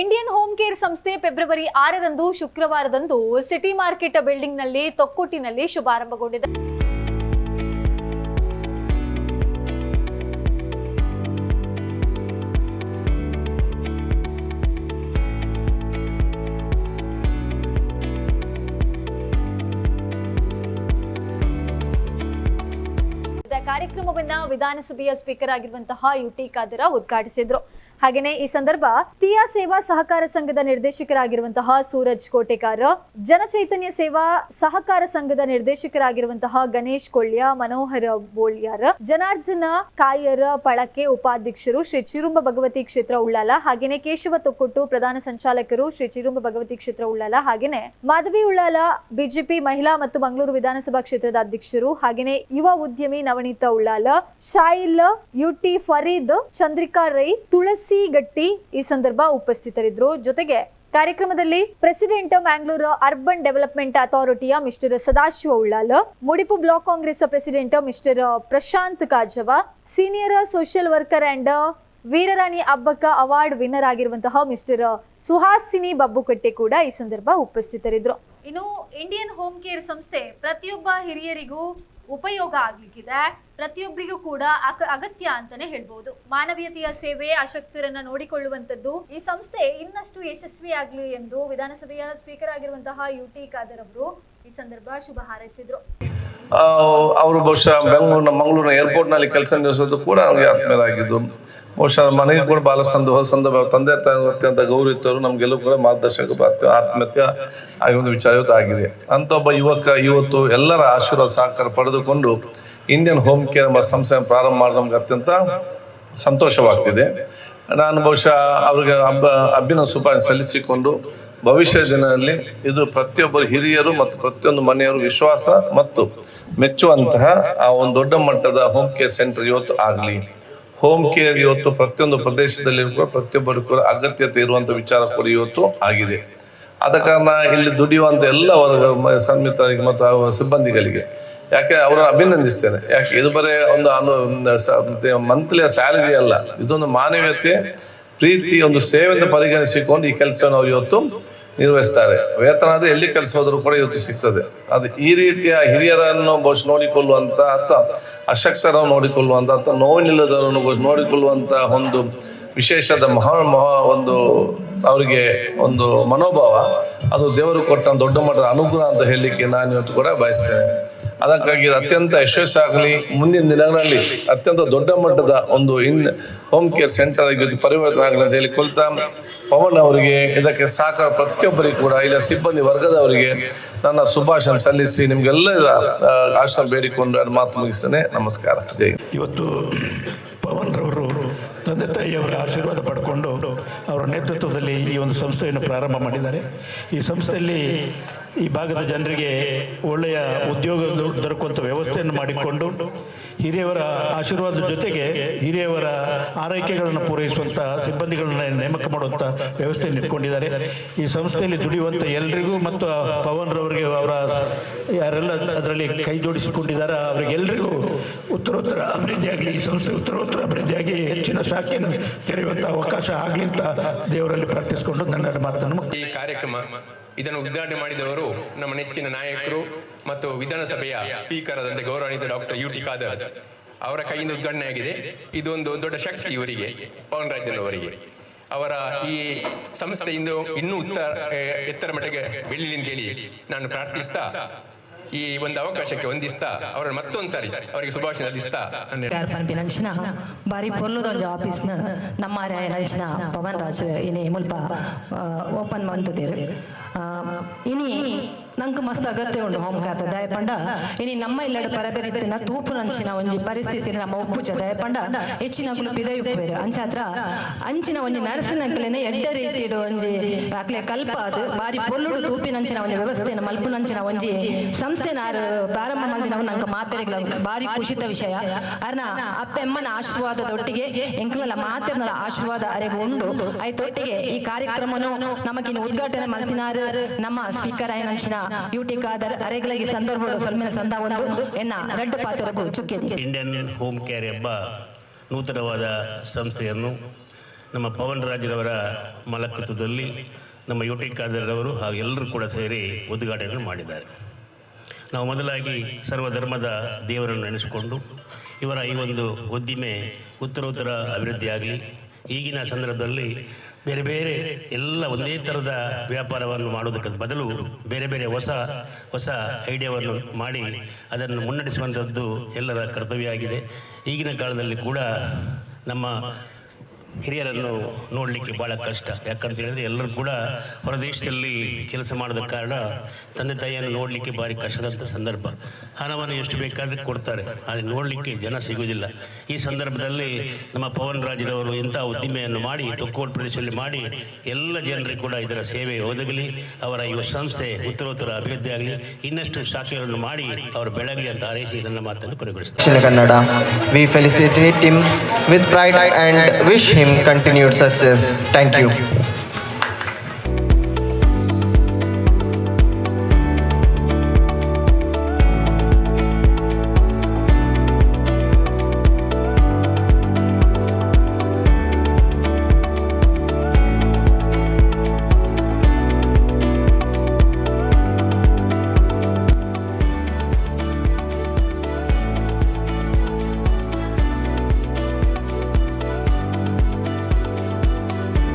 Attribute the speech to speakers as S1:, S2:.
S1: Indian home care ಸಂಸ್ಥೆ February ಆರರಂದು ಶುಕ್ರವಾರದಂದು ಸಿಟಿ ಮಾರ್ಕೆಟ್ ಬಿಲ್ಡಿಂಗ್ನಲ್ಲಿ ತೊಕ್ಕೊಟ್ಟಿನಲ್ಲಿ ಶುಭಾರಂಭಗೊಂಡಿದೆ. ಕಾರ್ಯಕ್ರಮವನ್ನ ವಿಧಾನಸಭೆಯ ಸ್ಪೀಕರ್ ಆಗಿರುವಂತಹ ಯು ಟಿ ಖಾದರ ಉದ್ಘಾಟಿಸಿದ್ರು. ಹಾಗೇನೆ ಈ ಸಂದರ್ಭ ತಿಯಾ ಸೇವಾ ಸಹಕಾರ ಸಂಘದ ನಿರ್ದೇಶಕರಾಗಿರುವಂತಹ ಸೂರಜ್ ಕೋಟೆಕಾರ, ಜನಚೈತನ್ಯ ಸೇವಾ ಸಹಕಾರ ಸಂಘದ ನಿರ್ದೇಶಕರಾಗಿರುವಂತಹ ಗಣೇಶ್ ಕೊಳ್ಳ್ಯ ಮನೋಹರ ಬೋಳ್ಯಾರ, ಜನಾರ್ದನ ಕಾಯರ ಪಳಕೆ ಉಪಾಧ್ಯಕ್ಷರು ಶ್ರೀ ಚಿರುಂಬ ಭಗವತಿ ಕ್ಷೇತ್ರ ಉಳ್ಳಾಲ, ಹಾಗೇನೆ ಕೇಶವ ತೊಕ್ಕೊಟ್ಟು ಪ್ರಧಾನ ಸಂಚಾಲಕರು ಶ್ರೀ ಚಿರುಂಬ ಭಗವತಿ ಕ್ಷೇತ್ರ ಉಳ್ಳಾಲ, ಹಾಗೇನೆ ಮಾಧವಿ ಉಳ್ಳಾಲ ಬಿಜೆಪಿ ಮಹಿಳಾ ಮತ್ತು ಮಂಗಳೂರು ವಿಧಾನಸಭಾ ಕ್ಷೇತ್ರದ ಅಧ್ಯಕ್ಷರು, ಹಾಗೇನೆ ಯುವ ಉದ್ಯಮಿ ನವನೀತಾ ಉಳ್ಳಾಲ, ಶಾಯಿಲ್, ಯುಟಿ ಫರೀದ್, ಚಂದ್ರಿಕಾ ರೈ, ತುಳಸಿ ಗಟ್ಟಿ ಈ ಸಂದರ್ಭ ಉಪಸ್ಥಿತರಿದ್ದರು. ಜೊತೆಗೆ ಕಾರ್ಯಕ್ರಮದಲ್ಲಿ president Mangalore urban development ಅಥಾರಿಟಿಯ mister Sadashiva Ullal, Mudipu block Congress president mister Prashanth Kajava, senior social worker and Veerarani Abbakka award winner ಆಗಿರುವಂತಹ ಮಿಸ್ಟರ್ ಸುಹಾಸಿನಿ ಬಬ್ಬುಕಟ್ಟೆ ಕೂಡ ಈ ಸಂದರ್ಭ ಉಪಸ್ಥಿತರಿದ್ರು ಇನ್ನು ಇಂಡಿಯನ್ ಹೋಮ್ ಕೇರ್ ಸಂಸ್ಥೆ ಪ್ರತಿಯೊಬ್ಬ ಹಿರಿಯರಿಗೂ ಉಪಯೋಗ ಆಗ್ಲಿಕ್ಕಿದೆ. ಪ್ರತಿಯೊಬ್ಬರಿಗೂ ಕೂಡ ಅಗತ್ಯ ಅಂತಾನೆ ಹೇಳ್ಬಹುದು ಮಾನವೀಯತೆಯ ಸೇವೆ ಅಶಕ್ತರನ್ನ ನೋಡಿಕೊಳ್ಳುವಂತದ್ದು ಈ ಸಂಸ್ಥೆ ಇನ್ನಷ್ಟು ಯಶಸ್ವಿ ಆಗ್ಲಿ ಎಂದು ವಿಧಾನಸಭೆಯ ಸ್ಪೀಕರ್ ಆಗಿರುವಂತಹ ಯು ಟಿ ಖಾದರ್ ಅವರು ಈ ಸಂದರ್ಭ ಶುಭ ಹಾರೈಸಿದ್ರು.
S2: ಅವರು ಬಹುಶಃ ಬೆಂಗಳೂರಿನ, ಮಂಗಳೂರಿನ ಏರ್ಪೋರ್ಟ್ನಲ್ಲಿ ಕೆಲಸ ನಿರ್ವಹಿಸೋದು ಕೂಡ ಆತ್ಮೀಯರಾಗಿದ್ದು ಬಹುಶಃ ಮನೆಗೆ ಕೂಡ ಬಹಳ ಸಂದ ಸಂದರ್ಭ ತಂದೆ ತಾಯಿ ಅತ್ಯಂತ ಗೌರವಿತರು ನಮಗೆಲ್ಲೂ ಕೂಡ ಮಾರ್ಗದರ್ಶಕ ಆತ್ಮಹತ್ಯೆ ಆಗಿ ಒಂದು ವಿಚಾರ ಆಗಿದೆ ಅಂತ ಒಬ್ಬ ಯುವಕ ಇವತ್ತು ಎಲ್ಲರ ಆಶೀರ್ವಾದ ಸಹಕಾರ ಪಡೆದುಕೊಂಡು ಇಂಡಿಯನ್ ಹೋಮ್ ಕೇರ್ ಎಂಬ ಸಂಸ್ಥೆಯನ್ನು ಪ್ರಾರಂಭ ಮಾಡಿ ನಮ್ಗೆ ಅತ್ಯಂತ ಸಂತೋಷವಾಗ್ತಿದೆ. ನಾನು ಬಹುಶಃ ಅವ್ರಿಗೆ ಹಬ್ಬ ಹಬ್ಬಿನ ಶುಭ ಸಲ್ಲಿಸಿಕೊಂಡು ಭವಿಷ್ಯ ದಿನದಲ್ಲಿ ಇದು ಪ್ರತಿಯೊಬ್ಬರು ಹಿರಿಯರು ಮತ್ತು ಪ್ರತಿಯೊಂದು ಮನೆಯವರು ವಿಶ್ವಾಸ ಮತ್ತು ಮೆಚ್ಚುವಂತಹ ಆ ಒಂದು ದೊಡ್ಡ ಮಟ್ಟದ ಹೋಮ್ ಕೇರ್ ಸೆಂಟರ್ ಇವತ್ತು ಆಗಲಿ. ಹೋಮ್ ಕೇರ್ ಇವತ್ತು ಪ್ರತಿಯೊಂದು ಪ್ರದೇಶದಲ್ಲಿ ಕೂಡ ಪ್ರತಿಯೊಬ್ಬರಿಗೂ ಅಗತ್ಯತೆ ಇರುವಂತ ವಿಚಾರ ಕೂಡ ಇವತ್ತು ಆಗಿದೆ. ಆದ ಕಾರಣ ಇಲ್ಲಿ ದುಡಿಯುವಂತ ಎಲ್ಲ ವರ್ಗ ಸನ್ಮಿತರಿಗೆ ಮತ್ತು ಸಿಬ್ಬಂದಿಗಳಿಗೆ. ಯಾಕೆ ಅವರನ್ನು ಅಭಿನಂದಿಸ್ತೇನೆ. ಯಾಕೆ ಇದು ಬರೀ ಒಂದು ಅನು ಮಂತ್ಲಿಯ ಸ್ಯಾಲರಿ ಅಲ್ಲ. ಇದೊಂದು ಮಾನವೀಯತೆ, ಪ್ರೀತಿ, ಒಂದು ಸೇವೆಯನ್ನು ಅಂತ ಪರಿಗಣಿಸಿಕೊಂಡು ಈ ಕೆಲಸವನ್ನು ಅವರು ಇವತ್ತು ನಿರ್ವಹಿಸ್ತಾರೆ. ವೇತನ ಅದು ಎಲ್ಲಿ ಕೆಲಸ ಹೋದರೂ ಕೂಡ ಇವತ್ತು ಸಿಗ್ತದೆ. ಅದು ಈ ರೀತಿಯ ಹಿರಿಯರನ್ನು ಬಹುಶಃ ನೋಡಿಕೊಳ್ಳುವಂಥ ಅಥವಾ ಅಶಕ್ತರನ್ನು ನೋಡಿಕೊಳ್ಳುವಂಥ ಅಥವಾ ನೋವಿನಿಲ್ಲದವರನ್ನು ನೋಡಿಕೊಳ್ಳುವಂಥ ಒಂದು ವಿಶೇಷದ ಮಹಾ ಮಹಾ ಒಂದು ಅವರಿಗೆ ಒಂದು ಮನೋಭಾವ, ಅದು ದೇವರು ಕೊಟ್ಟ ದೊಡ್ಡ ಮಟ್ಟದ ಅನುಗ್ರಹ ಅಂತ ಹೇಳಲಿಕ್ಕೆ ನಾನು ಇವತ್ತು ಕೂಡ ಬಯಸ್ತೇನೆ. ಅದಕ್ಕಾಗಿ ಅತ್ಯಂತ ಯಶಸ್ಸಾಗಲಿ ಮುಂದಿನ ದಿನಗಳಲ್ಲಿ ಅತ್ಯಂತ ದೊಡ್ಡ ಮಟ್ಟದ ಒಂದು ಇನ್ ಹೋಮ್ ಕೇರ್ ಸೆಂಟರ್ ಆಗಿ ಪರಿವರ್ತನೆ ಆಗಲಿ ಅಂತ ಹೇಳಿ ಕೊಳ್ತಾ ಪವನ್ ಅವರಿಗೆ, ಇದಕ್ಕೆ ಸಹಕಾರ ಪ್ರತಿಯೊಬ್ಬರಿಗೂ ಕೂಡ, ಇಲ್ಲ ಸಿಬ್ಬಂದಿ ವರ್ಗದವರಿಗೆ ನನ್ನ ಶುಭಾಶಯ ಸಲ್ಲಿಸಿ ನಿಮ್ಗೆಲ್ಲ ಆಶ್ರಮ ಬೇಡಿಕೊಂಡು ಮಾತು ಮುಗಿಸ್ತೇನೆ. ನಮಸ್ಕಾರ. ಜೈ
S3: ಇವತ್ತು ಪವನ್ ರವರು ತಂದೆ ತಾಯಿಯವರ ಆಶೀರ್ವಾದ ಪಡ್ಕೊಂಡು ಅವರ ನೇತೃತ್ವದಲ್ಲಿ ಈ ಒಂದು ಸಂಸ್ಥೆಯನ್ನು ಪ್ರಾರಂಭ ಮಾಡಿದ್ದಾರೆ. ಈ ಸಂಸ್ಥೆಯಲ್ಲಿ ಈ ಭಾಗದ ಜನರಿಗೆ ಒಳ್ಳೆಯ ಉದ್ಯೋಗ ದೊರಕುವಂಥ ವ್ಯವಸ್ಥೆಯನ್ನು ಮಾಡಿಕೊಂಡು ಹಿರಿಯವರ ಆಶೀರ್ವಾದದ ಜೊತೆಗೆ ಹಿರಿಯವರ ಆರೈಕೆಗಳನ್ನು ಪೂರೈಸುವಂಥ ಸಿಬ್ಬಂದಿಗಳನ್ನ ನೇಮಕ ಮಾಡುವಂಥ ವ್ಯವಸ್ಥೆಯನ್ನು ಇಟ್ಕೊಂಡಿದ್ದಾರೆ. ಈ ಸಂಸ್ಥೆಯಲ್ಲಿ ದುಡಿಯುವಂಥ ಎಲ್ರಿಗೂ ಮತ್ತು ಪವನ್ ರವರಿಗೆ ಅವರ ಯಾರೆಲ್ಲ ಅದರಲ್ಲಿ ಕೈ ಜೋಡಿಸಿಕೊಂಡಿದ್ದಾರೆ ಅವರಿಗೆಲ್ಲರಿಗೂ ಉತ್ತರೋತ್ತರ ಅಭಿವೃದ್ಧಿಯಾಗಲಿ ಈ ಸಂಸ್ಥೆ ಉತ್ತರೋತ್ತರ ಅಭಿವೃದ್ಧಿಯಾಗಿ ಹೆಚ್ಚಿನ ಶಾಖೆಯನ್ನು ತೆರೆಯುವಂಥ ಅವಕಾಶ ಆಗಲಿ ಅಂತ ದೇವರಲ್ಲಿ ಪ್ರಾರ್ಥಿಸಿಕೊಂಡು ನನ್ನ ಮಾತನ್ನು
S4: ಈ ಕಾರ್ಯಕ್ರಮ ಇದನ್ನು ಉದ್ಘಾಟನೆ ಮಾಡಿದವರು ನಮ್ಮ ನೆಚ್ಚಿನ ನಾಯಕರು ಮತ್ತು ವಿಧಾನಸಭೆಯ ಸ್ಪೀಕರ್ ಆದಂತೆ ಗೌರವಾನ್ವಿತ ಡಾಕ್ಟರ್ ಯು ಟಿ ಖಾದರ್. ಅವರ ಕೈಯಿಂದ ಉದ್ಘಾಟನೆ ಆಗಿದೆ. ಇದೊಂದು ದೊಡ್ಡ ಶಕ್ತಿ ಇವರಿಗೆ, ಪವನ್ ರಾಜನ್ ಅವರಿಗೆ. ಅವರ ಈ ಸಂಸ್ಥೆ ಇಂದು ಇನ್ನೂ ಉತ್ತರ ಎತ್ತರ ಮಟ್ಟಿಗೆ ಅಂತ ಹೇಳಿ ನಾನು ಪ್ರಾರ್ಥಿಸ್ತಾ ಈ ಒಂದು ಅವಕಾಶಕ್ಕೆ ಹೊಂದಿಸ್ತಾ ಅವರನ್ನು ಮತ್ತೊಂದು ಸಾರಿ ಅವರಿಗೆ ಶುಭಾಶಯ ಸಲ್ಲಿಸ್ತಾ
S5: ಬಾರಿ ಬಾರಿ ನಮ್ಮ ಆಫೀಸ್ನ ನಮ್ಮ ನಂಚಿನ ಪವನ್ ರಾಜ್ ಇನಿ ಮುಲ್ಪ ಓಪನ್ ಮಂತದೇರು ಇನಿ ನಂಗೆ ಮಸ್ತ್ ಅಗತ್ಯ ಉಂಡು ಹೋಮ್ ಖಾತ ದಯಪಂಡ, ಇನಿ ನಮ್ಮ ಇಲ್ಲಡ ಪರಬೆರಿತ್ತಿನ ತೂಪು ನಂಚಿನ ಒಂಜಿ ಪರಿಸ್ಥಿತಿ ನಮ್ಮ ಉಪ್ಪುಜ ದಯಪಂಡ, ಹೆಚ್ಚಿನ ಪಿದ ಉಪ್ಪೇರು ಅಂಚಾತ್ರ, ಅಂಚಿನ ಒಂಜಿ ನರ್ಸಿನ ಅಂಕಲೇನೆ ಎಡ್ಡ ರೀತಿಡು ಒಂಜಿ ಅಕ್ಲೆ ಕಲ್ಪ ಅದು. ಬಾರಿ ಪೊಲ್ಲುಡು ತೂಪಿನಂಚಿನ ಒಂಜಿ ವ್ಯವಸ್ಥೆನ ಮಲ್ಪುನಂಚಿನ ಒಂಜಿ ಸಂಸ್ಥೆನ ಆರು ಪ್ರಾರಂಭ ಮಂದಿನ ನಂಗೆ ಮಾತೆರೆಗಳ ಬಾರಿ ಖುಷಿತ ವಿಷಯ. ಅರ್ನ ಅಪ್ಪೆಮ್ಮನ ಆಶೀರ್ವಾದದೊಟ್ಟಿಗೆ ಎಂಕ್ಲಲ ಮಾತೆರ್ನಲ ಆಶೀರ್ವಾದ ಅರೆಗೆ ಉಂಡು. ಐತೊಟ್ಟಿಗೆ ಈ ಕಾರ್ಯಕ್ರಮನು ನಮಗಿನ ಉದ್ಘಾಟನೆ ಮಲ್ತಿನಾರು ನಮ್ಮ ಸ್ಪೀಕರ್ ಆಯ್ನಂಚಿನ ಸಂದ ಒಂದು ಎನ್ನ ರೆಡ್
S6: ಇಂಡಿಯನ್ ಹೋಮ್ ಕೇರ್ ಎಂಬ ನೂತನವಾದ ಸಂಸ್ಥೆಯನ್ನು ನಮ್ಮ ಪವನ್ ರಾಜ್ರವರ ಮಲಕತ್ವದಲ್ಲಿ ನಮ್ಮ ಯು ಟಿ ಖಾದರ್ರವರು ಹಾಗೂ ಎಲ್ಲರೂ ಕೂಡ ಸೇರಿ ಉದ್ಘಾಟನೆ ಮಾಡಿದ್ದಾರೆ. ನಾವು ಮೊದಲಾಗಿ ಸರ್ವಧರ್ಮದ ದೇವರನ್ನು ನೆನೆಸಿಕೊಂಡು ಇವರ ಈ ಒಂದು ಉದ್ದಿಮೆ ಉತ್ತರೋತ್ತರ ಅಭಿವೃದ್ಧಿಯಾಗಲಿ. ಈಗಿನ ಸಂದರ್ಭದಲ್ಲಿ ಬೇರೆ ಬೇರೆ ಎಲ್ಲ ಒಂದೇ ಥರದ ವ್ಯಾಪಾರವನ್ನು ಮಾಡುವುದಕ್ಕೆ ಬದಲು ಬೇರೆ ಬೇರೆ ಹೊಸ ಹೊಸ ಐಡಿಯಾವನ್ನು ಮಾಡಿ ಅದನ್ನು ಮುನ್ನಡೆಸುವಂಥದ್ದು ಎಲ್ಲರ ಕರ್ತವ್ಯ ಆಗಿದೆ. ಈಗಿನ ಕಾಲದಲ್ಲಿ ಕೂಡ ನಮ್ಮ ಹಿರಿಯರನ್ನು ನೋಡಲಿಕ್ಕೆ ಭಾಳ ಕಷ್ಟ. ಯಾಕಂತ ಹೇಳಿದ್ರೆ ಎಲ್ಲರೂ ಕೂಡ ಹೊರದೇಶದಲ್ಲಿ ಕೆಲಸ ಮಾಡಿದ ಕಾರಣ ತಂದೆ ತಾಯಿಯನ್ನು ನೋಡಲಿಕ್ಕೆ ಭಾರಿ ಕಷ್ಟದಂಥ ಸಂದರ್ಭ. ಹಣವನ್ನು ಎಷ್ಟು ಬೇಕಾದ್ರೆ ಕೊಡ್ತಾರೆ, ಆದರೆ ನೋಡಲಿಕ್ಕೆ ಜನ ಸಿಗುವುದಿಲ್ಲ. ಈ ಸಂದರ್ಭದಲ್ಲಿ ನಮ್ಮ ಪವನ್ ರಾಜ್ರವರು ಇಂತಹ ಉದ್ದಿಮೆಯನ್ನು ಮಾಡಿ ತುಕ್ಕೋಟ್ ಪ್ರದೇಶದಲ್ಲಿ ಮಾಡಿ, ಎಲ್ಲ ಜನರಿಗೆ ಕೂಡ ಇದರ ಸೇವೆ ಒದಗಲಿ, ಅವರ ಯುವ ಸಂಸ್ಥೆ ಉತ್ತರೋತ್ತರ ಅಭಿವೃದ್ಧಿ ಆಗಲಿ, ಇನ್ನಷ್ಟು ಶಾಖೆಗಳನ್ನು ಮಾಡಿ ಅವರು ಬೆಳಗಲಿ ಅಂತ ಹಾರೈಸಿ ನನ್ನ ಮಾತನ್ನು
S7: ಪರಿಗಣಿಸ್ತಾರೆ Kannada. We felicitate with pride wish continued success. Thank you.